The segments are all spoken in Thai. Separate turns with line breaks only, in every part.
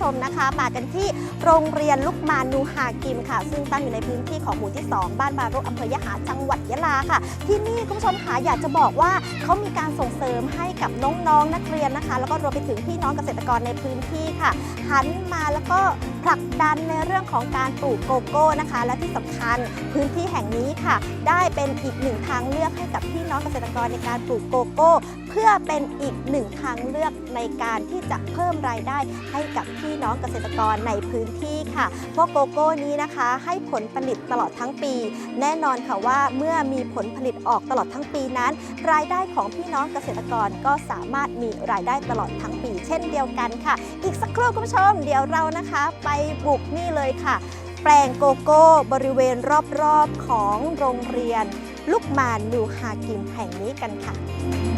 ชมนะคะ มากันที่โรงเรียนลูกมานูฮากิมค่ะ ซึ่งตั้งอยู่ในพื้นที่ของหมู่ที่ 2 บ้านบารุอำเภอยะหาจังหวัดยะลาค่ะ ที่นี่คุณผู้ชมค่ะอยากจะบอกว่าเขามีการส่งเสริมให้กับน้องๆนักเรียนนะคะ แล้วก็รวมไปถึงพี่น้องเกษตรกรในพื้นที่ค่ะหันมาแล้วก็ผลักดันในเรื่องของการปลูกโกโก้นะคะ และที่สำคัญพื้นที่แห่งนี้ค่ะ ได้เป็นอีกหนึ่งทางเลือกให้กับพี่น้องเกษตรกรในการปลูกโกโก้เพื่อเป็นอีกหนึ่งทางเลือกในการที่จะเพิ่มรายได้ให้กับพี่น้องเกษตรกรในพื้นที่ค่ะเพราะโกโก้นี้นะคะ ให้ผลผลิตตลอดทั้งปี แน่นอนค่ะว่าเมื่อมีผลผลิตออกตลอดทั้งปีนั้น รายได้ของพี่น้องเกษตรกรก็สามารถมีรายได้ตลอดทั้งปี เช่นเดียวกันค่ะ อีกสักครู่คุณผู้ชม เดี๋ยวเรานะคะ ไปบุกนี่เลยค่ะ แปลงโกโก้ บริเวณรอบๆของโรงเรียน ลูกมานนูฮากิมแห่งนี้กันค่ะ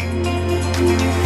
เ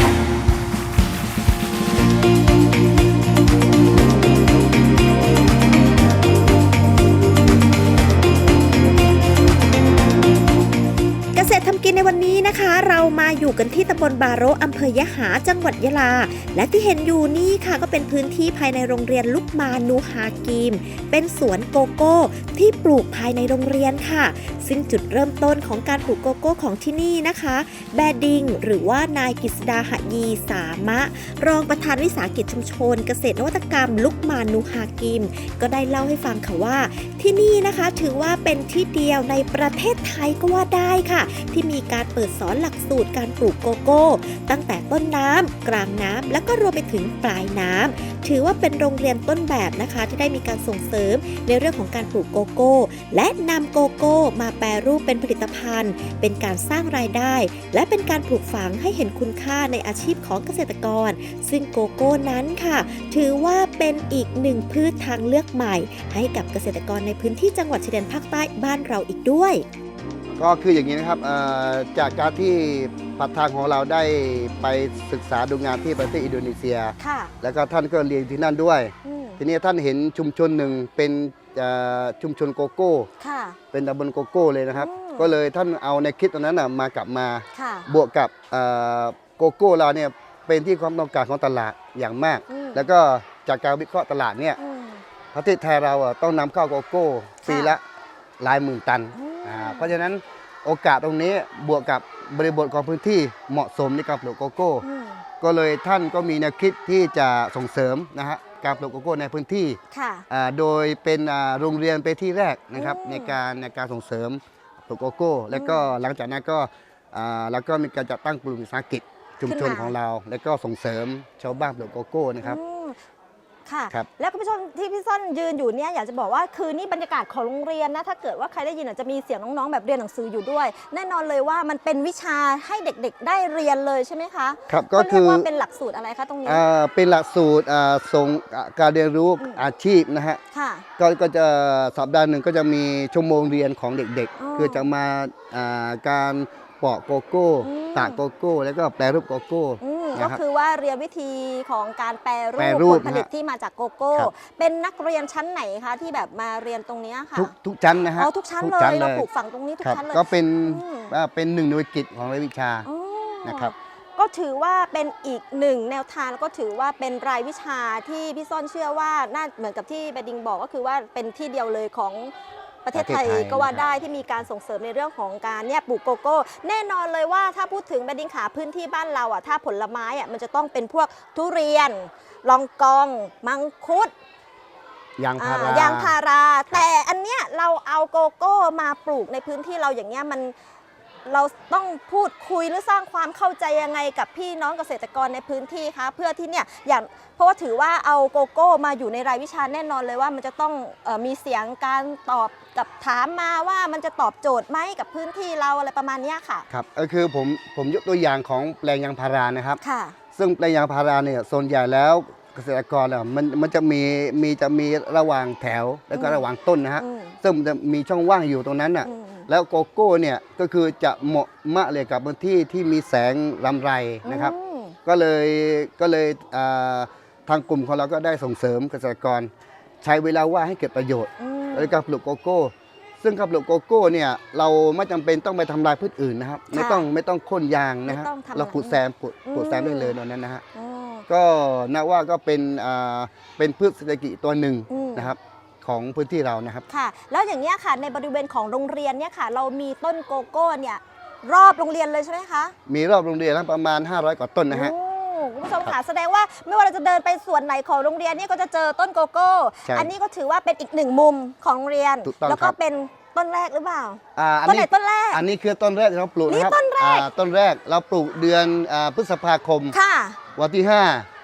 ษตรทำกินในวันนี้นะคะ เรามาอยู่กันที่ตำบลบาโรอำเภอยะหาจังหวัดยะลา และที่เห็นอยู่นี่ค่ะก็เป็นพื้นที่ภายในโรงเรียนลุกมานูฮากิมเป็นสวนโกโก้ที่ปลูกภายในโรงเรียนค่ะ ซึ่งจุดเริ่มต้นของการปลูกโกโก้ของที่นี่นะคะ แบดิง หรือว่านายกฤษดาหยีสามะ รองประธานวิสาหกิจชุมชน เกษตรนวัตกรรม ลุกมานูฮากิมก็ได้เล่าให้ฟังค่ะว่า ที่นี่นะคะถือว่าเป็นที่เดียวในประเทศไทยก็ว่าได้ค่ะที่มีการเปิดสอนหลักสูตรการปลูกโกโก้ ตั้งแต่ต้นน้ำกลางน้ำและก็รวมไปถึงปลายน้ำถือว่าเป็นโรงเรียนต้นแบบนะคะ ที่ได้มีการส่งเสริมในเรื่องของการปลูกโกโก้ และนำโกโก้มาแปรรูปเป็นผลิตภัณฑ์ เป็นการสร้างรายได้ และเป็นการปลูกฝังให้เห็นคุณค่าในอาชีพของเกษตรกร ซึ่งโกโก้นั้นค่ะ ถือว่าเป็นอีกหนึ่งพืชทางเลือกใหม่ ให้กับเกษตรกรในพื้นที่จังหวัดชายแดนภาคใต้บ้านเราอีกด้วย
ก็คืออย่างนี้นะครับเอ่อจากการที่ประธานของเราได้ไปศึกษาดูงานที่ประเทศอินโดนีเซีย
ค่ะ
แล้วก็ท่านก็เรียนที่นั่นด้วย
อืม
ทีนี้ท่านเห็นชุมชนหนึ่งเป็นเอ่อชุมชนโกโก้
ค่ะ
เป็นตำบลโกโก้เลยนะครับ
อืม
ก็เลยท่านเอาในคลิปตรงนั้นนะมากลับมา
ค่ะ
บวกกับเอ่อโกโก้เราเนี่ยเป็นที่ความต้องการของตลาดอย่างมาก
อืม
แล้วก็จากการวิเคราะห์ตลาดเนี่ย
อืม
ประเทศไทยเราอะต้องนำเข้าโกโก้ปีละหลายหมื่นตัน
อืม
อ่า เพราะฉะนั้นโอกาสตรงนี้บวกกับบริบทของพื้นที่เหมาะสมในการปลูกโกโก้
อืม
ก็เลยท่านก็มีแนวคิดที่จะส่งเสริมนะฮะการปลูกโกโก้ในพื้นที่
ค่ะ
อ่าโดยเป็นอ่าโรงเรียนเป็นที่แรกนะครับ
อืม
ในการในการส่งเสริมปลูกโกโก้ แล้วก็หลังจากนั้นก็อ่าแล้วก็มีการจัดตั้งกลุ่มวิสาหกิจชุมชนของเรา แล้วก็ส่งเสริมชาวบ้านปลูกโกโก้นะครับ
อืม ค่ะ
ครับ
แล้วคุณผู้ชมที่พี่ซ่อนยืนอยู่เนี่ยอยากจะบอกว่าคือนี่บรรยากาศของโรงเรียนนะถ้าเกิดว่าใครได้ยินอาจจะมีเสียงน้องๆ แบบเรียนหนังสืออยู่ด้วย แน่นอนเลยว่ามันเป็นวิชาให้เด็กๆ ได้เรียนเลยใช่ไหมคะ
ครับก็
ก็เรี
คื
ยก
อ
ว่าเป็นหลักสูตรอะไรคะตรงนี้
อ่าเป็นหลักสูตรอ่าส่งอ่าการเรียนรู้
อืม
อาชีพนะฮะ
ค่ะ
ก็ก็จะสัปดาห์หนึ่งก็จะมีชั่วโมงเรียนของเด็ก
อ๋อ
ๆ คือจะมาอ่าการปอกโกโก้
อืม
ตากโกโก้ แล้วก็แปรรูปโกโก้
อืม
นะครั
ก็
บ
คือว่าเรียนวิธีของการแปรรู
แปร
ป
รู
ผ
ป
ลผลิต
นะฮะ
ที่มาจากโกโก้
ครับ
เป็นนักเรียนชั้นไหนคะที่แบบมาเรียนตรงเนี้ยค่ะ
ทุกทุกชั้นนะฮะ
อ๋อทุกชั้นเลยเราปลูกฝังตรงนี้ทุก
ครับ
ชั้นเลย
ก็เป็น
อืม
ว่าเป็นหนึ่งหน่วยกิจของรายวิชา
อ๋อ
นะครับ
ก็ถือว่าเป็นอีกหนึ่งแนวทางแล้วก็ถือว่าเป็นรายวิชาที่พี่ซ่อนเชื่อว่าน่าเหมือนกับที่แบดิงบอกก็คือว่าเป็นที่เดียวเลยของ ประเทศไทย
ประเทศไทย
ก็ว่า
นะครับ
ได้ที่มีการส่งเสริมในเรื่องของการเนี่ยปลูกโกโก้ แน่นอนเลยว่าถ้าพูดถึงแบดิงขาพื้นที่บ้านเราอะถ้าผลไม้อะมันจะต้องเป็นพวกทุเรียน ลองกอง มังคุด
ยางพา
อ่า
รา
ยางพารา แต่อันเนี้ยเราเอาโกโก้มาปลูกในพื้นที่เราอย่างเงี้ยมัน เราต้องพูดคุยหรือสร้างความเข้าใจยังไงกับพี่น้องเกษตรกรในพื้นที่คะเพื่อที่เนี่ยอย่างเพราะว่าถือว่าเอาโกโก้มาอยู่ในรายวิชาแน่นอนเลยว่ามันจะต้องเออมีเสียงการตอบกับถามมาว่ามันจะตอบโจทย์ไหมกับพื้นที่เราอะไรประมาณเนี้ยค่ะ
ครับก็คือผมผมยกตัวอย่างของแปลงยางพารานะครับ
ค่ะ
ซึ่งแปลงยางพาราเนี่ยส่วนใหญ่แล้วเกษตรกรอะมันมันจะมีมีจะมีระหว่างแถวแล้วก็
อืม
ระหว่างต้นนะฮะ
อืม
ซึ่งมันจะมีช่องว่างอยู่ตรงนั้นน่ะ
อืม
แล้วโกโก้เนี่ยก็คือจะเหมาะมากเลยกับพื้นที่ที่มีแสงรำไรนะครับ
อืม
ก็เลยก็เลยอ่าทางกลุ่มของเราก็ได้ส่งเสริมเกษตรกร ใช้เวลาว่างให้เกิดประโยชน์
อืม
ในการปลูกโกโก้ ซึ่งการปลูกโกโก้เนี่ยเราไม่จำเป็นต้องไปทำลายพืชอื่นนะครับ ไม่ต้องไม่ต้องโค่นยางนะฮะ
ไม่ต้องทำ
เราปลูกแซมปลูกปลูกแซมได้เลยตอนนั้นนะฮะ
อ๋อ
ก็นับว่าก็เป็นอ่าเป็นพืชเศรษฐกิจตัวหนึ่ง
อืม
นะครับ ของพื้นที่เรานะครับ
ค่ะ แล้วอย่างเงี้ยค่ะในบริเวณของโรงเรียนเนี่ยค่ะ เรามีต้นโกโก้เนี่ยรอบโรงเรียนเลยใช่ไหมคะ
มีรอบโรงเรียนแล้วประมาณ 500 กว่าต้นนะฮะ
โอ้คุณผู้ชมค่ะแสดงว่าไม่ว่าเราจะเดินไปส่วนไหนของโรงเรียนเนี่ยก็จะเจอต้นโกโก้
ใช่
อันนี้ก็ถือว่าเป็นอีกหนึ่งมุมของโรงเรียน
ถูกต้อง
แล้วก็
ครับ
เป็นต้นแรกหรือเปล่า
อ่าอัน
ต้นไหน
นี้
ต้นแรก
อันนี้คือต้นแรกที่เราปลูกนะครับ
นี่ต้นแรก
อ่าต้นแรกเราปลูกเดือนอ่าพฤษภาคม
ค่ะ
วันที่ 5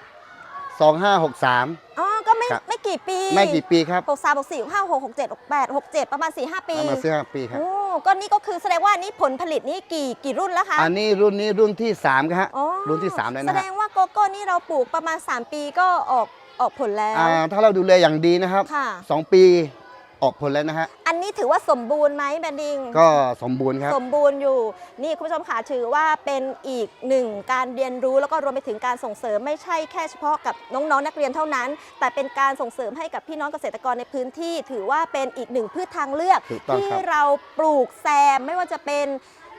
2563
อ๋อ ก็ไม่
ครับ
ไม่กี่ปี
ไม่กี่ปีครับ
หกสามหกสี่หกห้าหกหกเจ็ดหกแปดหกเจ็ดประมาณสี่ห้าปี
ประมาณสี่ห้าปีครับ
โอ้ก็นี่ก็คือแสดงว่านี่ผลผลิตนี่กี่กี่รุ่นแล้วคะ
อันนี้รุ่นนี้รุ่นที่3ครับฮะ
อ๋อ
รุ่นที่สามแล้ว
แส
นะ
ด
ฮะ
งว่าโกโก้นี่เราปลูกประมาณ 3 ปีก็ออกออกผลแล้ว
อ่าถ้าเราดูแลอย่างดีนะครับ
ค่ะ
สองปี ออกผลแล้วนะฮะ
อันนี้ถือว่าสมบูรณ์ไหมแบนดิง
ก็สมบูรณ์ครับ
สมบูรณ์อยู่ นี่คุณผู้ชมค่ะถือว่าเป็นอีกหนึ่งการเรียนรู้แล้วก็รวมไปถึงการส่งเสริมไม่ใช่แค่เฉพาะกับน้องๆนักเรียนเท่านั้น แต่เป็นการส่งเสริมให้กับพี่น้องเกษตรกรในพื้นที่ ถือว่าเป็นอีกหนึ่งพืชทางเลือก
ถูกต้อง
ที่
ครับ
เราปลูกแซมไม่ว่าจะเป็น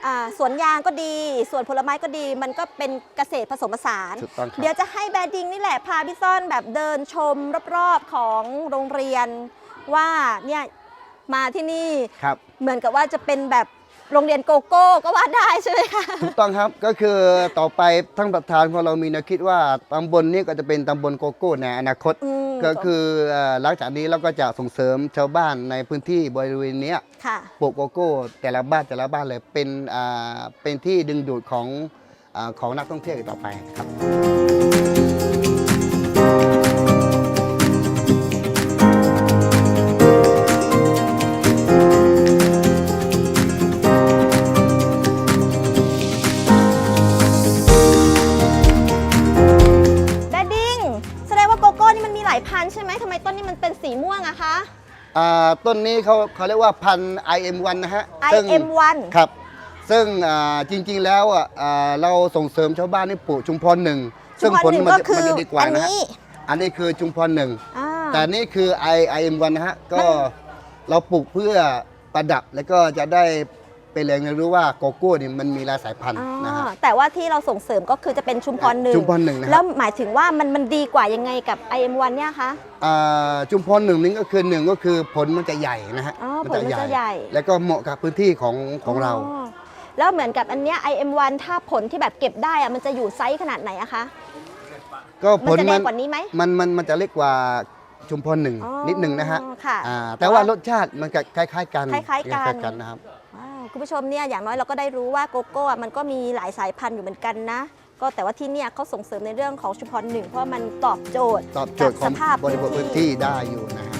อ่าสวนยางก็ดีสวนผลไม้ก็ดี มันก็เป็นเกษตรผสมผสาน
ถูกต้องครับ
เดี๋ยวจะให้แบดดิงนี่แหละพาพี่ซ่อนแบบเดินชมรอบๆของโรงเรียน ว่าเนี่ยมาที่นี่
ครับ
เหมือนกับว่าจะเป็นแบบโรงเรียนโกโก้ก็ว่าได้ใช่ไหมคะ
ถูกต้องครับก็คือต่อไปทั้งประธานของเรามีแนวคิดว่าตำบลนี้ก็จะเป็นตำบลโกโก้ในอนาคต
อืม
ก็คือเอ่อหลังจากนี้เราก็จะส่งเสริมชาวบ้านในพื้นที่บริเวณเนี้ย
ค่ะ
ปลูกโกโก้ แต่ละบ้านแต่ละบ้านเลยเป็นอ่าเป็นที่ดึงดูดของอาของนักท่องเที่ยวอีกต่อไปครับ
อ่า
ต้นนี้เขาเขาเรียกว่าพันธุ์ IM1 นะฮะซึ่ง
IM1
ครับ ซึ่งอ่าจริงๆแล้วอะอ่าเราส่งเสริมชาวบ้านให้ปลูกชุมพรหนึ่ง
ชุ
ซึ่
ม
ง
พร
ผล
หนึ่ง
มัน
ก็
จะ
คื
มัน
อ
จะดีกว่า
อัน
นะฮะ
นี้
อันนี้คือชุมพรหนึ่ง
อ่า
แต่นี่คือ I IM1 นะฮะก็เราปลูกเพื่อประดับแล้วก็จะได้ ไปเรียนรู้ว่าโกโก้นี่มันมีหลายสายพันธุ์นะฮะ
อ่าแต่ว่าที่เราส่งเสริมก็คือจะเป็นชุมพรหนึ่ง
ชุมพรหนึ่งนะค
แล้
รั
ว
บ
หมายถึงว่ามันมันดีกว่ายังไงกับ IM1 เนี่ยคะ
อ่าชุมพรหนึ่งนี่ก็คือหนึ่งก็คือผลมันจะใหญ่นะฮะ
อ๋อผลมันจะใหญ่
แล้วก็เหมาะกับพื้นที่ของของเรา
แล้วเหมือนกับอันเนี้ย IM1 ถ้าผลที่แบบเก็บได้อะมันจะอยู่ไซส์ขนาดไหนอะคะ
ก็ผ
มัน
ล
จะเล็
มั
ก
น
กว่านี้ไหม
มันมันมันจะเล็กกว่าชุมพรหนึ่ง
อ๋อ
นิดหนึ่งนะฮะ
ค่ะ
อ่าแต่ว่ารสชาติมันก็คล้าย ๆ กัน
คล้ายๆกัน
กันนะครับ
ว้าว คุณผู้ชมเนี่ยอย่างน้อยเราก็ได้รู้ว่าโกโก้อะมันก็มีหลายสายพันธุ์อยู่เหมือนกันนะ ก็แต่ว่าที่เนี่ยเขาส่งเสริมในเรื่องของชุมพรหนึ่งเพราะว่ามันตอบโจทย์
ตอบโจทย์ของ
กับสภาพ
บริบท
พื้
พื้
น
น
ที่
ที่ได้อยู่นะฮะ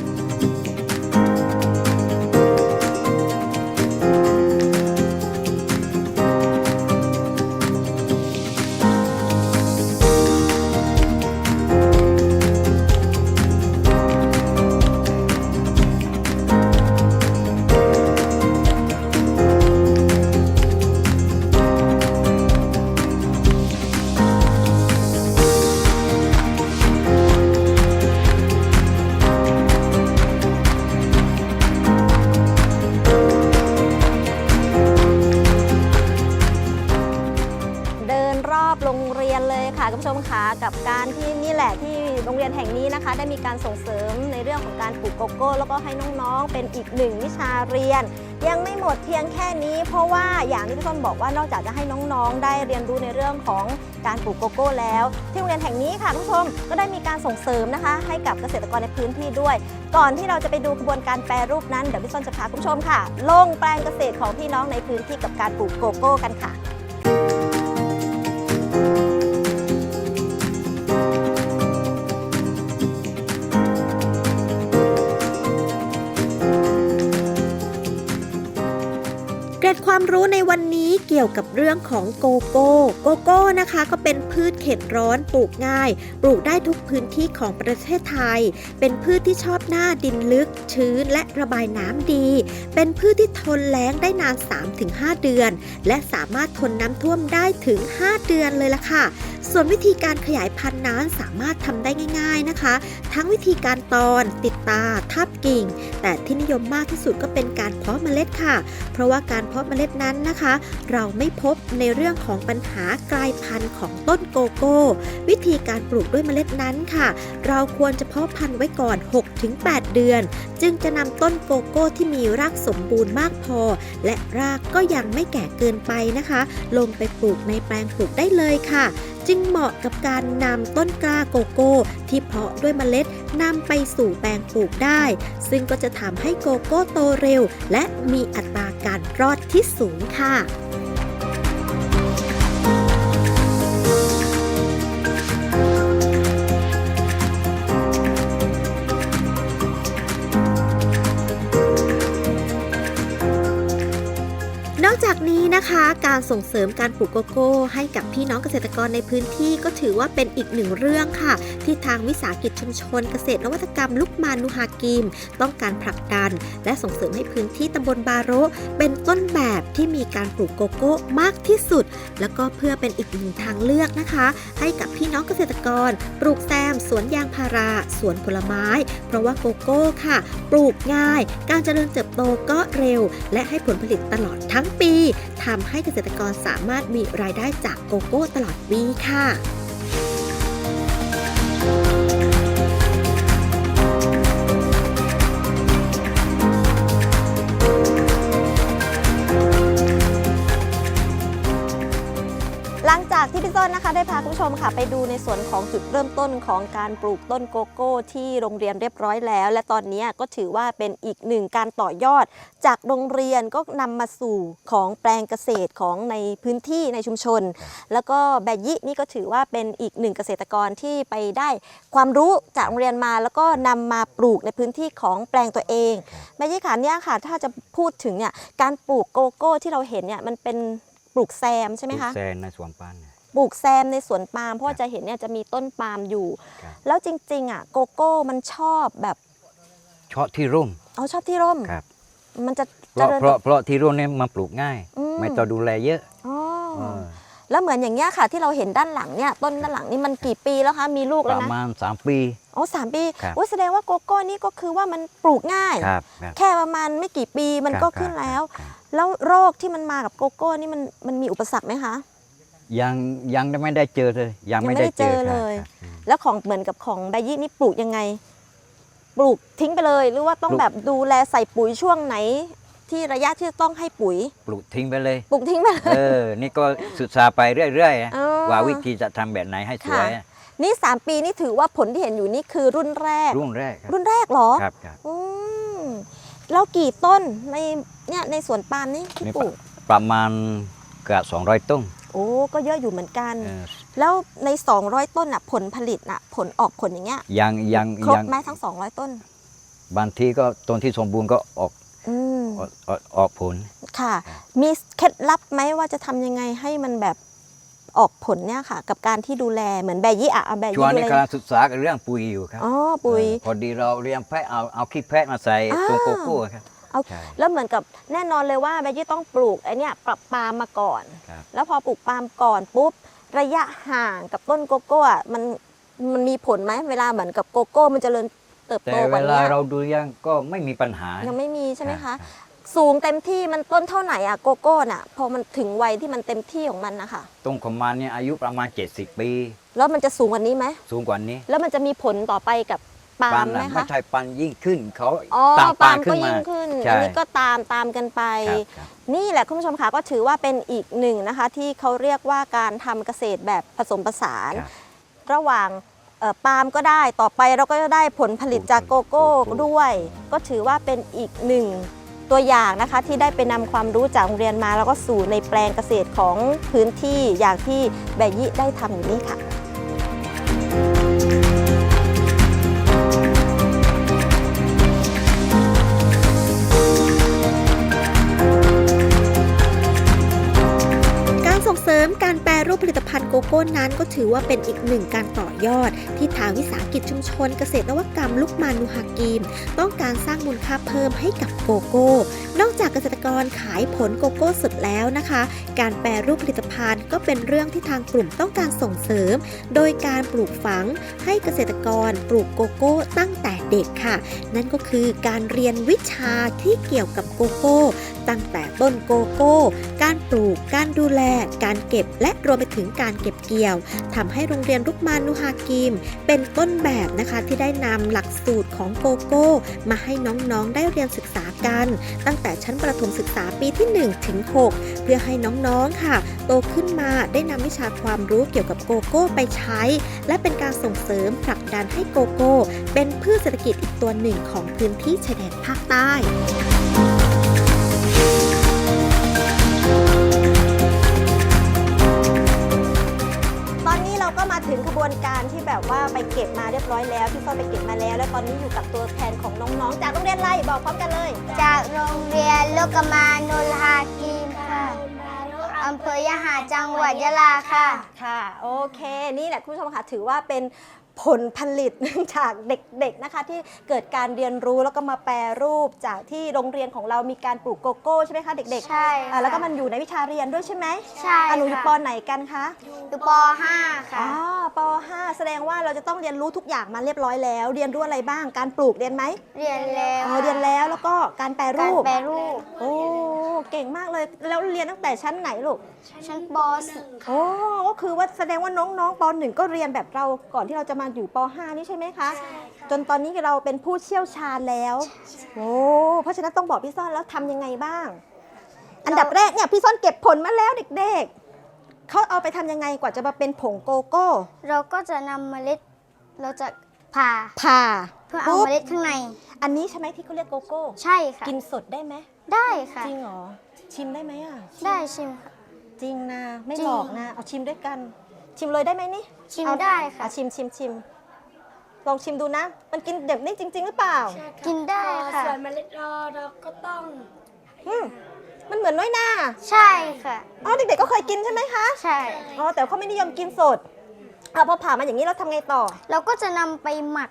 หนึ่งวิชาเรียน ยังไม่หมดเพียงแค่นี้ เพราะว่าอย่างที่พี่ต้นบอกว่านอกจากจะให้น้องๆ ได้เรียนรู้ในเรื่องของการปลูกโกโก้แล้ว ที่โรงเรียนแห่งนี้ค่ะทุกชมก็ได้มีการส่งเสริมนะคะ ให้กับเกษตรกรในพื้นที่ด้วย ก่อนที่เราจะไปดูกระบวนการแปรรูปนั้นเดี๋ยวพี่ส้นจะพาคุณผู้ชมค่ะ ลงแปลงเกษตรของพี่น้องในพื้นที่กับการปลูกโกโก้กันค่ะ
ความรู้ในวัน นี้เกี่ยวกับเรื่องของโกโก้ โกโก้นะคะก็เป็นพืชเขตร้อนปลูกง่าย ปลูกได้ทุกพื้นที่ของประเทศไทย เป็นพืชที่ชอบหน้าดินลึก ชื้นและระบายน้ำดี เป็นพืชที่ทนแล้งได้นาน 3-5 เดือน และสามารถทนน้ำท่วมได้ถึง 5 เดือนเลยล่ะค่ะส่วนวิธีการขยายพันธุ์นั้นสามารถทำได้ง่ายๆนะคะ ทั้งวิธีการตอน ติดตา ทับกิ่ง แต่ที่นิยมมากที่สุดก็เป็นการเพาะเมล็ดค่ะ เพราะว่าการเพาะเมล็ดนั้นนะคะเราไม่พบในเรื่องของปัญหากลายพันธุ์ของต้นโกโก้ วิธีการปลูกด้วยเมล็ดนั้นค่ะ เราควรจะเพาะพันธุ์ไว้ก่อน 6-8 เดือน จึงจะนำต้นโกโก้ที่มีรากสมบูรณ์มากพอ และรากก็ยังไม่แก่เกินไปนะคะ ลงไปปลูกในแปลงปลูกได้เลยค่ะจึงเหมาะกับการนำต้นกล้าโกโก้ ที่เพาะด้วยเมล็ดนำไปสู่แปลงปลูกได้ ซึ่งก็จะทำให้โกโก้โตเร็ว และมีอัตราการรอดที่สูงค่ะ จากนี้นะคะการส่งเสริมการปลูกโกโก้ ให้กับพี่น้องเกษตรกรในพื้นที่ก็ถือว่าเป็นอีกหนึ่งเรื่องค่ะ ที่ทางวิสาหกิจชุมชนเกษตรนวัตกรรมลุกมานุฮากิม ต้องการผลักดัน และส่งเสริมให้พื้นที่ตำบลบาโระเป็นต้นแบบที่มีการปลูกโกโก้มากที่สุด แล้วก็เพื่อเป็นอีกหนึ่งทางเลือกนะคะ ให้กับพี่น้องเกษตรกร ปลูกแซมสวนยางพาราสวนผลไม้ เพราะว่าโกโก้ค่ะ ปลูกง่าย การเจริญเติบโตก็เร็ว และให้ผลผลิตตลอดทั้งปีทำให้เกษตรกรสามารถมีรายได้จากโกโก้ตลอดปีค่ะ
ต้นนะคะได้พาคุณผู้ชมค่ะไปดูในส่วนของจุดเริ่มต้นของการปลูกต้นโกโก้ ที่โรงเรียนเรียบร้อยแล้ว และตอนนี้ก็ถือว่าเป็นอีกหนึ่งการต่อยอด จากโรงเรียนก็นำมาสู่ของแปลงเกษตรของในพื้นที่ในชุมชน แล้วก็แบยินี่ก็ถือว่าเป็นอีกหนึ่งเกษตรกรที่ไปได้ความรู้จากโรงเรียนมา แล้วก็นำมาปลูกในพื้นที่ของแปลงตัวเองแบยิค่ะเนี่ยค่ะถ้าจะพูดถึงเนี่ยการปลูกโกโก้ที่เราเห็นเนี่ยมันเป็นปลูกแซมใช่ไหมคะ
แซนในสวนปาน
ปลูกแซมในสวนปาล์มเพราะว่าจะเห็นเนี่ยจะมีต้นปาล์มอยู่
ครับ
แล้วจริงๆอะโกโก้มันชอบแบบ
ชอบที่ร่ม
เอาชอบที่ร่ม
ครับ
มันจะ
เพราะ
จญ
เพราะเพราะที่ร่มเนี่ยมันปลูกง่าย
อืม
ไม่ต้องดูแลเยอะ
อ๋อ
เออ
แล้วเหมือนอย่างเงี้ยค่ะ ที่เราเห็นด้านหลังเนี่ยต้นด้านหลังนี่มันกี่ปีแล้วคะมีลูก
ป
แล้ว
ระ
นะ
มาณ 3 ปี
อ๋อสามปี
ครับ
อุ้ยแสดงว่าโกโก้นี่ก็คือว่ามันปลูกง่าย
ครับครับ
แค่ประมาณไม่กี่ปีมัน
ครับ
ก็
ครับ
ขึ้นแล้ว
ครับ
แล้วโรคที่มันมากับโกโก้นี่มันมันมีอุปสรรคไหมคะ
ยังยังไม่ได้เจอเลย ยังไม่ได้เจอ
ยังไม่ได้เจอเลย
ครับครับ
แล้วของเหมือนกับของแบยี่นี่ปลูกยังไง ปลูกทิ้งไปเลยหรือว่าต้อง
ปลูก
แบบดูแลใส่ปุ๋ยช่วงไหน ที่ระยะที่ต้องให้ปุ๋ย
ปลูกทิ้งไปเลย
ปลูกทิ้งไปเลย
เออ นี่ก็ศึกษาไปเรื่อยๆนะ
อ๋อ
ว่าวิธีจะทำแบบไหนให้สวย
ค่ะนี่3ปีนี่ถือว่าผลที่เห็นอยู่นี่คือรุ่นแรก
รุ่นแรกครับ
รุ่นแรกเหรอ
ครับครับ
อืมแล้วกี่ต้นในเนี่ยในสวนปาล์มนี่ที่
นี่
ปลูก
ประมาณเกือบ200ต้น
โอ้ก็เยอะอยู่เหมือนกัน
เออ
แล้วใน 200 ต้นน่ะผลผลิตน่ะผลออกผลอย่างเงี้ย
ยังยัง
ครบ
ยัง
ไหมทั้ง 200 ต้น
บางทีก็ต้นที่สมบูรณ์ก็ออก
อืม
ออกออกออกผล
ค่ะ มีเคล็ดลับไหมว่าจะทำยังไงให้มันแบบออกผลเนี่ยค่ะ กับการที่ดูแลเหมือนแบยี่อะเอาแบ
ช่ว
ยี่
ง
ดู
นี้
แล
กำลังศึกษาเรื่องปุ๋ยอยู่ครับ
อ๋อปุ๋ย
เออพอดีเราเรียนแพะเอาเอาขี้แพะมาใส่
อ่า
ตรงโกโก้ครับ
เอา
ใช่
แล้วเหมือนกับแน่นอนเลยว่าแบยี่ต้องปลูกไอเนี่ยปรับปาล์มมาก่อน
ครับ
แล้วพอปลูกปาล์มก่อนปุ๊บระยะห่างกับต้นโกโก้อะมันมันมีผลไหมเวลาเหมือนกับโกโก้ มันเจริญเติบ
แต่
โตก
เว
ว่า
ลา
นี้
เราดูยังก็ไม่มีปัญหา
ยังไม่มีใช่ไหมคะ
รับ
สูงเต็มที่มันต้นเท่าไหร่อะโกโก้น่ะพอมันถึงวัยที่มันเต็มที่ของมันนะคะ
ตรงของมันเนี่ยอายุประมาณ 70 ปี
แล้วมันจะสูงกว่านี้ไหม
สูงกว่านี้
แล้วมันจะมีผลต่อไปกับ ปาล์มไหม
น่ะ
คะ
ไม่ใช่ปันยิ่งขึ้นเขา
อ๋อ
ตาม
ปา
ปา
ล์
น
ม
ขึ้
ก็
นมา
ยิ่งขึ้น
ใช่
อันนี้ก็ตามตามกันไป
ครับครับ
นี่แหละคุณผู้ชมค่ะก็ถือว่าเป็นอีกหนึ่งนะคะ ที่เขาเรียกว่าการทำเกษตรแบบผสมผสาน
ครับ
ระหว่างเอ่อปาล์มก็ได้ต่อไปเราก็จะได้ผลผลิตจากโกโก้
โกโก้
ด้วย ก็ถือว่าเป็นอีกหนึ่งตัวอย่างนะคะ ที่ได้ไปนำความรู้จากโรงเรียนมา แล้วก็สู่ในแปลงเกษตรของพื้นที่อย่างที่แบยี่ได้ทำอยู่นี่ค่ะ
กา รแปรรูปผลิตภัณฑ์โกโก้นั้นก็ถือว่าเป็นอีกหนึ่งการต่อยอด ที่ทางวิสาหกิจชุมชนเกษตรนวัตกรรมลูกมานูฮากีมต้องการสร้างมูลค่าเพิ่มให้กับโกโก้ นอกจากเกษตรกรขายผลโกโก้สดแล้วนะคะ การแปรรูปผลิตภัณฑ์ก็เป็นเรื่องที่ทางกลุ่มต้องการส่งเสริม โดยการปลูกฝังให้เกษตรกรปลูกโกโก้ตั้งแต่เด็กค่ะ นั่นก็คือการเรียนวิชาที่เกี่ยวกับโกโก้ ตั้งแต่ต้นโกโก้ การปลูก การดูแล การเก็บและรวมไปถึงการเก็บเกี่ยวทำให้โรงเรียนรุกมานุฮากิม เป็นต้นแบบนะคะที่ได้นำหลักสูตรของโกโก้ มาให้น้องๆได้เรียนศึกษากัน ตั้งแต่ชั้นประถมศึกษาปีที่1ถึง6เพื่อให้น้องๆค่ะ โตขึ้นมาได้นำวิชาความรู้เกี่ยวกับโกโก้ไปใช้ และเป็นการส่งเสริมผลักดันให้โกโก้ เป็นพืชเศรษฐกิจอีกตัวหนึ่งของพื้นที่ชายแดนภาคใต้
วนการที่แบบว่าไปเก็บมาเรียบร้อยแล้วที่ต้นไปเก็บมาแล้ว และตอนนี้อยู่กับตัวแทนของน้องๆ จากโรงเรียนอะไรบอกพร้อมกันเลย
จากโรงเรียนโลกมานุลฮากีมค่ะอำเภอยะหาจังหวัดยะลาค่ะ
ค่ะ โอเค นี่แหละคุณผู้ชมค่ะ ถือว่าเป็น ผลผลิตจากเด็กๆนะคะ ที่เกิดการเรียนรู้แล้วก็มาแปรรูปจากที่โรงเรียนของเรามีการปลูกโกโก้ใช่ไหมคะเด็กๆ
ใช่
อ่าแล้วก็มันอยู่ในวิชาเรียนด้วยใช่ไหม
ใช่
อะหนูอยู่
ค่ะ
ปไหนกันคะ
อยู่ป .5 ค่ะ
อ๋อป .5 แสดงว่าเราจะต้องเรียนรู้ทุกอย่างมาเรียบร้อยแล้ว เรียนรู้อะไรบ้างการปลูกเรียนไหม
เรียนแล้ว
อ๋อเรียนแล้วแล้วก็การแปร
การ
รูป
แปรรูป
โอ้เก่งมากเลยแล้วเรียนตั้งแต่ชั้นไหนลูก
ชั้นป
โอ้ก็คือว่าแสดงว่าน้องๆป .1 ก็เรียนแบบเราก่อนที่เราจะมาอยู่ป .5 นี่ใช่ไหมคะจนตอนนี้เราเป็นผู้เชี่ยวชาญแล้ว โอ้เพราะฉะนั้นต้องบอกพี่ซ่อนแล้วทำยังไงบ้าง อันดับแรกเนี่ยพี่ซ่อนเก็บผลมาแล้วเด็กๆเขาเอาไปทำยังไงกว่าจะมาเป็นผงโกโก้
เราก็จะนำเมล็ดเราจะผ่า
ผ่า
เพื่อเอา
ปุ๊บ
เมล็ดข้างใน
อันนี้ใช่ไหมที่เขาเรียกโกโก้
ใช่ค่ะ
กินสดได้ไหม
ได้ค่ะ
จริงเหรอชิมได้ไหมอะ
ได้ชิมค่ะ
จริงนะ ไม่
จริง
หลอกนะ เอาชิมด้วยกัน ชิมเลยได้ไหมนี่
ชิม
เอา
ได้ค่ะ
อ่ชิมชิมชิมลองชิมดูนะ มันกินแบบนี้จริง ๆ หรือเปล่า
กินได้ค่ะ
ส่วนเมล็ดเราเราก็ต้อง
อืม มันเหมือนน้อยหน้า
ใช่ค่ะ
อ๋อเด็กๆก็เคยกินใช่ไหมคะ
ใช่
อ๋อแต่เขาไม่นิยมกินสดอะพอผ่ามาอย่างนี้เราทำไงต่อ
เราก็จะนำไปหมัก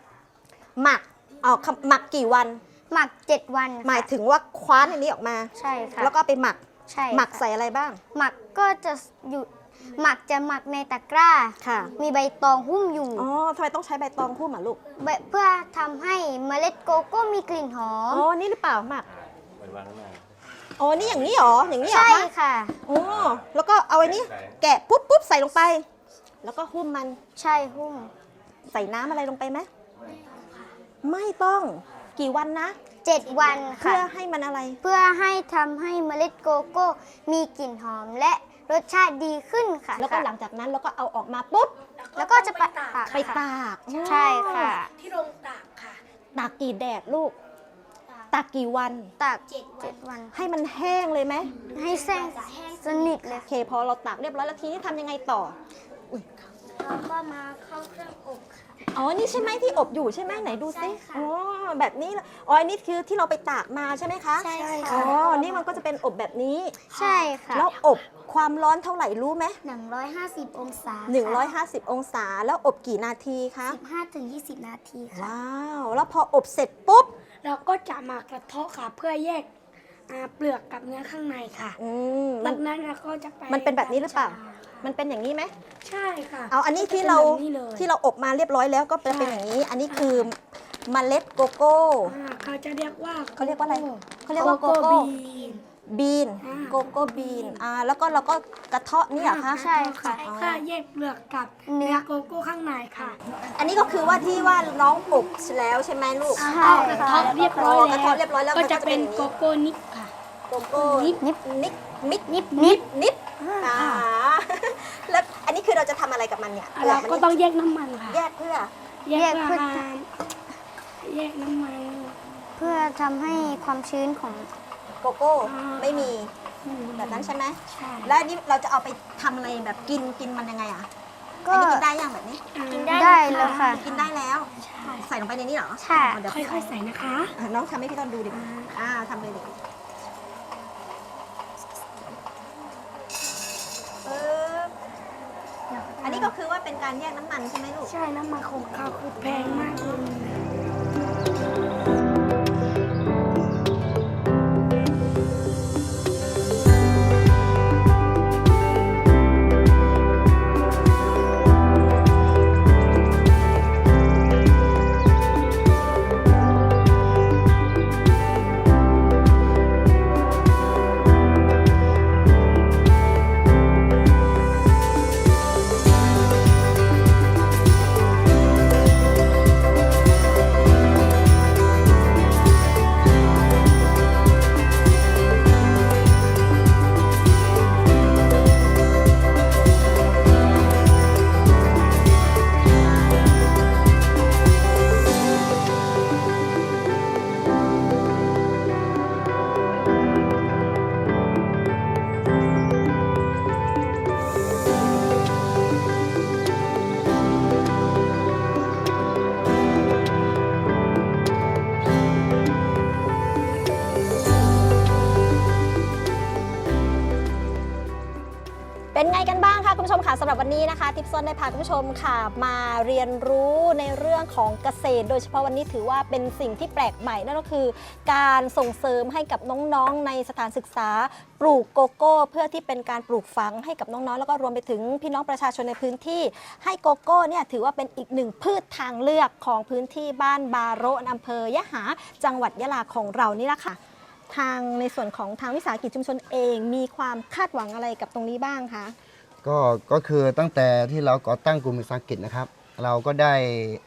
หมักอ๋อคำหมักกี่วัน
หมัก 7 วันค่ะ
หมายถึงว่าคว้านอันนี้ออกมา
ใช่ค่ะ
แล้วก็เอาไปหมัก
ใช่
หมัก
ค่ะ
ใส่อะไรบ้าง
หมักก็จะอยู่ หมักจะหมักในตะกร้า
ค่ะ
มีใบตองหุ้มอยู่
อ๋อทำไมต้องใช้ใบตองคู่หมาลูก
ใบเพื่อทำให้เมล็ดโกโก้มีกลิ่นหอ
อ๋
ม
อ นี่หรือเปล่าหมักอ๋อ นี่อย่างนี้เหรอ อย่างนี้เหรอ
ใช่
คะ
ค่ะ
โอ้แล้วก็เอาไอ้นี่แกะปุ๊บปุ๊บใส่ลงไป แล้วก็หุ้มมัน
ใช่หุ้ม
ใส่น้ำอะไรลงไปไหม ไม่ต้อง กี่วันนะ
7วัน
เพื่
ค่ะ
อให้มันอะไร
เพื่อให้ทำให้เมล็ดโกโก้มีกลิ่นหอมและ รสชาติดีขึ้นค่ะ
แล้วก็หลังจากนั้นเราก็เอาออกมาปุ๊บ
แล้วก็จะไปตาก
ไป
ค่ะ
ตาก
ใช่ค่ะ
ที่โรงตากค่ะ
ตากกี่แดดลูก ตากกี่วัน
ตากเจ็ดวัน
ให้มันแห้งเลยไหม
ให้แห้งสนิทเลย
โอเค พอเราตากเรียบร้อยแล้วทีนี้ทำยังไงต่อ
แล้วก็มาเข้าเครื่องอบค่ะ
อ๋อ นี่ใช่ไหมที่อบอยู่ใช่ไหมไหนดูซิ
ใช่ค่ะ
อ๋อ แบบนี้เหรออ๋ออันนี้คือที่เราไปตากมาใช่ไหมคะ
ใช่ค่ะ
อ๋อ นี่มันก็จะเป็นอบแบบนี้
ใช่ค่ะ
แล้วอบ ความร้อนเท่าไหร่รู้ไหม
150 องศา
150 องศาแล้วอบกี่นาทีคะ
15ถึง20 นาทีค่ะ
ว้าวแล้วพออบเสร็จปุ๊บ
เราก็จะมากระเทาะค่ะเพื่อแยกอ่าเปลือกกับเนื้อข้างในค่ะ
อืมมั
จานกนั้นเราก็จะไป
มันเป็นแบบนี้หรือเปล่า
ช
มันเป็นอย่างนี้ไหม
ใช่ค่ะ
เอาอันนี้ที่เรา
จะป็นแบบนี้เลย
ที่เราอบมาเรียบร้อยแล้วก็จะเป็นอย่างนี้ อันนี้คือเมล็ดโกโก้
อ่าเขาจะเรียกว่า
เขาเรียกว่าอะไร เขาเรียกว่าโกโก้
บีน
บีน
อ่า
โกโก้บีนอ่าแล้วก็เราก็กระเทาะนี่เหรอคะ
ใช่ค่ะ
เพื่อแยกเปลือกกับ
เนื้
เนื้
อ
อโกโก้ข้างในค่ะ
อันนี้ก็คือว่าที่ว่าน้องอบแล้วใช่ไหมลูก
ใช่
กระเทาะเรียบร้อย
กระ
แล้ว
เทาะเรียบร้อยแล้ว
ก็
มัน
จะเป็น โกโก้นิดค่ะ
โกโก้
นิด
นิดนิดนิด
นิบ นิบ
นิดอ่าแล้วอันนี้คือเราจะทำอะไรกับมันเนี่ย
เราก็
เปลื
ต้
มั
อนงแยกน้ำมันค่ะ
แยกเพื่อ
แยก
แยกเพื่
เพื่
อ
อแยกน้ำมัน
เพื่อทำให้ความชื้นของ
โกโก้
อ่า
ไม่มีแบบนั้นใช่ไหม
ใช่
แล้วอันนี้เราจะเอาไปทำอะไรแบบกินกินมันยังไงอะ
ก็
อันนี้กินได้ยังแบบนี้
กิน
ได้แล้วค่ะ
กินได้แล้ว
ใช่
ใส่ลงไปในนี้เหรอ
ใช่
เดี๋ยว
ค่อยๆใส่นะคะ
อะน้องทำให้พี่ต้นดูดิอ่าทำเลยดิเอออันนี้ก็คือว่าเป็นการแยกน้ำมันใช่ไหมลูก
ใช่น้ำมันของเขาคือแพงมากเลย
พาคุณผู้ชมค่ะ มาเรียนรู้ในเรื่องของเกษตร โดยเฉพาะวันนี้ถือว่าเป็นสิ่งที่แปลกใหม่นั่นก็คือ การส่งเสริมให้กับน้องๆในสถานศึกษา ปลูกโกโก้ เพื่อที่เป็นการปลูกฝังให้กับน้องๆ แล้วก็รวมไปถึงพี่น้องประชาชนในพื้นที่ ให้โกโก้เนี่ยถือว่าเป็นอีกหนึ่งพืชทางเลือกของพื้นที่บ้านบาโรอำเภอยะหา จังหวัดยะลาของเรานี่แหละค่ะทางในส่วนของทางวิสาหกิจชุมชนเอง มีความคาดหวังอะไรกับตรงนี้บ้างคะ
ก็ก็คือตั้งแต่ที่เราก่อตั้งกลุ่มวิสาหกิจนะครับ เราก็ได้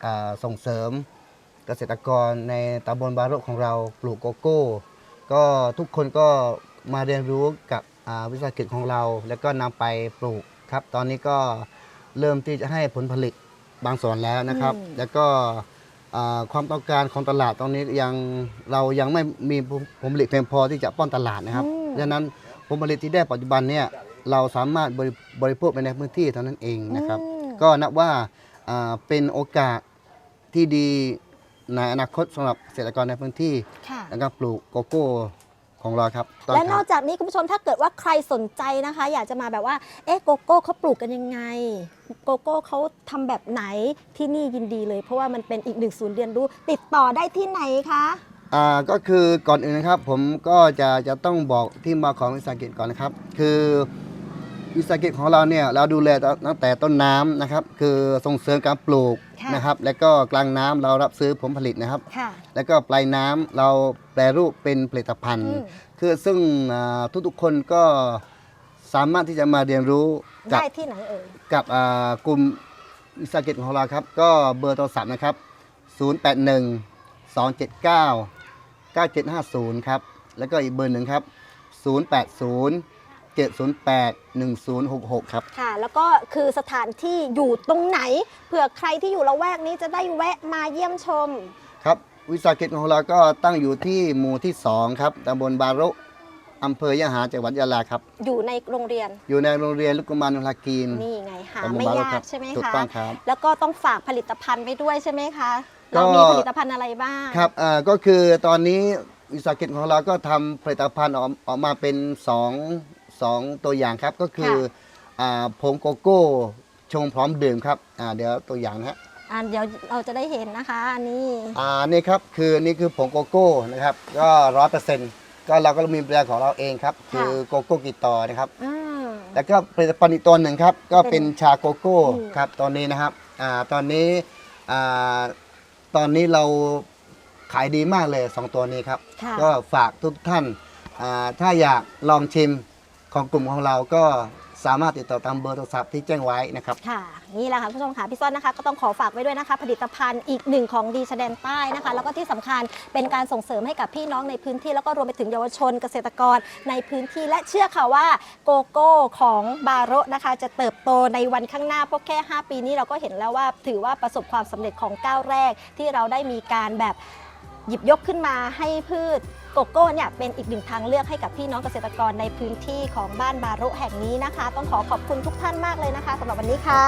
อ่าส่งเสริมเกษตรกรในตำบลบารุของเราปลูกโกโก้ ก็ทุกคนก็มาเรียนรู้กับอ่าวิสาหกิจของเรา แล้วก็นำไปปลูกครับ ตอนนี้ก็เริ่มที่จะให้ผลผลิตบางส่วนแล้วนะครับ
อืม
แล้วก็อ่าความต้องการของตลาดตอนนี้ยังเรายังไม่มีผลผลิตเพียงพอที่จะป้อนตลาดนะครับ
อืม
ดังนั้นผลผลิตที่ได้ปัจจุบันเนี่ย เราสามารถบริบริโภคไปในพื้นที่เท่านั้นเองนะครับ
อืม
ก็นับว่าอ่าเป็นโอกาสที่ดีในอนาคตสำหรับเกษตรกรในพื้นที่
ค่ะ
นะครับปลูกโกโก้ของเราครับต้
และ
ครั
นอบกจากนี้คุณผู้ชมถ้าเกิดว่าใครสนใจนะคะ อยากจะมาแบบว่า เอ๊ะโกโก้เขาปลูกกันยังไง โกโก้เขาทำแบบไหนที่นี่ยินดีเลย เพราะว่ามันเป็นอีกหนึ่งศูนย์เรียนรู้ ติดต่อได้ที่ไหนคะ
อ่าก็คือก่อนอื่นนะครับผมก็จะจะต้องบอกที่มาของวิสาหกิจก่อนนะครับ คือ วิสาหกิจของเราเนี่ยเราดูแลตั้งแต่ต้นน้ำนะครับ คือส่งเสริมการปลูก
ค่ะ
นะครับ แล้วก็กลางน้ำเรารับซื้อผลผลิตนะครับ
ค่ะ
แล้วก็ปลายน้ำเราแปรรูปเป็นผลิตภัณฑ์
อืม
คือซึ่งอ่าทุกๆคนก็สามารถที่จะมาเรียนรู้กับ
ได้ที่ไหนเอ่ย
กับอ่ากลุ่มวิสาหกิจของเราครับ ก็เบอร์โทรศัพท์นะครับ 081 279 9750 ครับ แล้วก็อีกเบอร์หนึ่งครับ 080 708 1066 ครับ
ค่ะ แล้วก็คือสถานที่อยู่ตรงไหนเผื่อใครที่อยู่ละแวกนี้จะได้แวะมาเยี่ยมชม
ครับ วิสาหกิจของเราก็ตั้งอยู่ที่หมู่ที่ 2 ครับตำบลบารุอำเภอยะหาจังหวัดยะลาครับ
อยู่ในโรงเรียน
อยู่ในโรงเรียนลูกกุมารนุลากีน
นี่ไงหา
ตำบล
ไม่
บารุ
ยา
ครั
ก
บ
ใช่ไหม
ถูก
คะ
ต้องครับ
แล้วก็ต้องฝากผลิตภัณฑ์ไว้ด้วยใช่ไหมคะ
ก็
เรามีผลิตภัณฑ์อะไรบ้าง
ครับเอ่อก็คือตอนนี้วิสาหกิจของเราก็ทำผลิตภัณฑ์ออกออกมาเป็น 2 2 ตัวอย่างครับก็คืออ่าผงโกโก้ชงพร้อมดื่มครับอ่าเดี๋ยวตัวอย่างนะฮะ
อ่าเดี๋ยวเราจะได้เห็นนะคะอันนี้
อ่านี่ครับคือนี่คือผงโกโก้นะครับ ก็ร้อยเปอร์เซ็นต์ก็เราก็มีแบรนด์ของเราเองครับ คือโกโก้กีตอร์นะครับ
อืม
แล้วก็ผลิตภัณฑ์อีกตัวหนึ่งครับ ก็
เป็
เป็น
น
ชาโกโก้
อืม
ครับตอนนี้นะครับอ่าตอนนี้อ่าตอนนี้เราขายดีมากเลย 2 ตัวนี้ครับ
ค่ะ
ก็ฝากทุกท่านอ่าถ้าอยากลองชิม ของกลุ่มของเราก็สามารถติดต่อตามเบอร์โทรศัพท์ที่แจ้งไว้นะครับ
ค่ะ นี่แหละค่ะคุณผู้ชมค่ะพี่ส้นนะคะก็ต้องขอฝากไว้ด้วยนะคะ ผลิตภัณฑ์อีกหนึ่งของดีชแดนใต้นะคะ แล้วก็ที่สำคัญเป็นการส่งเสริมให้กับพี่น้องในพื้นที่แล้วก็รวมไปถึงเยาวชนเกษตรกรในพื้นที่และเชื่อค่ะว่าโกโก้ของบาโรนะคะ จะเติบโตในวันข้างหน้าเพราะแค่ 5 ปีนี้เราก็เห็นแล้วว่าถือว่าประสบความสำเร็จของก้าวแรก ที่เราได้มีการแบบหยิบยกขึ้นมาให้พืช โกโก้เนี่ยเป็นอีกหนึ่งทางเลือกให้กับพี่น้องเกษตรกรในพื้นที่ของบ้านบาโรแห่งนี้นะคะ ต้องขอขอบคุณทุกท่านมากเลยนะคะสำหรับวันนี้ค่ะ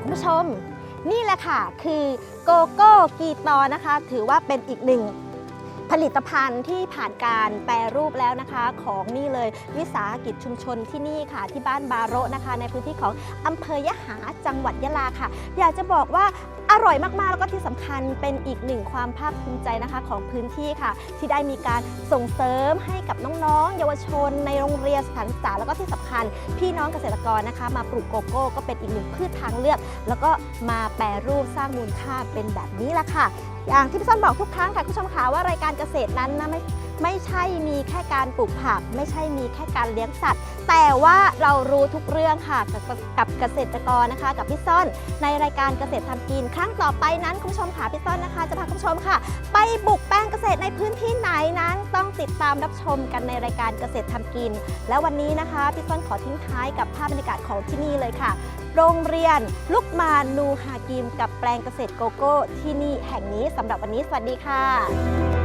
คุณผู้ชมนี่แหละค่ะ คือโกโก้กีตอนะคะ ถือว่าเป็นอีกหนึ่ง ผลิตภัณฑ์ที่ผ่านการแปรรูปแล้วนะคะ ของนี่เลยวิสาหกิจชุมชนที่นี่ค่ะ ที่บ้านบาโระนะคะ ในพื้นที่ของอำเภอยะหาจังหวัดยะลาค่ะ อยากจะบอกว่าอร่อยมาก ๆ แล้วก็ที่สำคัญเป็นอีกหนึ่งความภาคภูมิใจนะคะของพื้นที่ค่ะ ที่ได้มีการส่งเสริมให้กับน้องๆ เยาวชน ในโรงเรียนสถานศึกษาแล้วก็ที่สำคัญ พี่น้องเกษตรกรนะคะ มาปลูกโกโก้ก็เป็นอีกหนึ่งพืชทางเลือก แล้วก็มาแปรรูปสร้างมูลค่าเป็นแบบนี้ละค่ะ อย่างที่พี่ส้นบอกทุกครั้งค่ะคุณผู้ชมคะว่ารายการเกษตรนั้นนะไม่ไม่ใช่มีแค่การปลูกผัก ไม่ใช่มีแค่การเลี้ยงสัตว์ แต่ว่าเรารู้ทุกเรื่องค่ะกับกับเกษตรกรนะคะ กับพี่ส้นในรายการเกษตรทำกิน ครั้งต่อไปนั้นคุณผู้ชมค่ะพี่ส้นนะคะ จะพาคุณผู้ชมค่ะ ไปบุกแปลงเกษตรในพื้นที่ไหนนั้น ต้องติดตามรับชมกันในรายการเกษตรทำกิน และวันนี้นะคะพี่ส้นขอทิ้งท้ายกับภาพบรรยากาศของที่นี่เลยค่ะ โรงเรียน ลูกมานูฮากิม กับแปลงเกษตรโกโก้ที่นี่แห่งนี้สำหรับวันนี้สวัสดีค่ะ